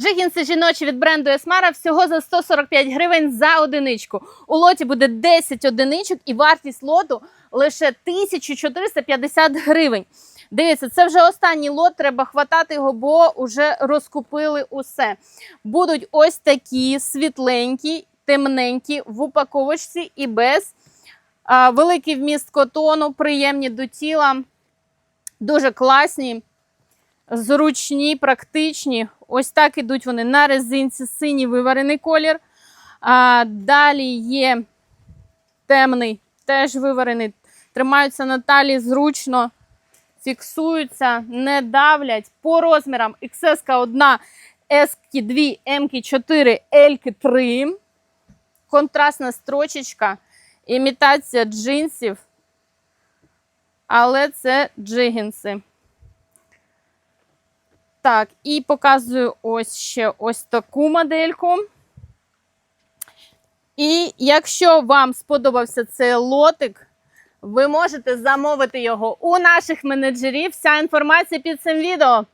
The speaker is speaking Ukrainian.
Джигінси жіночі від бренду Есмара всього за 145 гривень за одиничку. У лоті буде 10 одиничок і вартість лоту лише 1450 гривень. Дивіться, це вже останній лот, треба хватати його, бо вже розкупили усе. Будуть ось такі світленькі, темненькі в упаковочці і без. Великий вміст котону, приємні до тіла, дуже класні, зручні, практичні. Ось так ідуть вони на резинці, синій виварений колір. А, далі є темний, теж виварений. Тримаються на талії зручно, фіксуються, не давлять. По розмірам XS 1, S 2, M 4, L 3. Контрастна строчечка, імітація джинсів, але це джигінси. Так, і показую ось ще ось таку модельку. І якщо вам сподобався цей лотик, ви можете замовити його у наших менеджерів. Вся інформація під цим відео.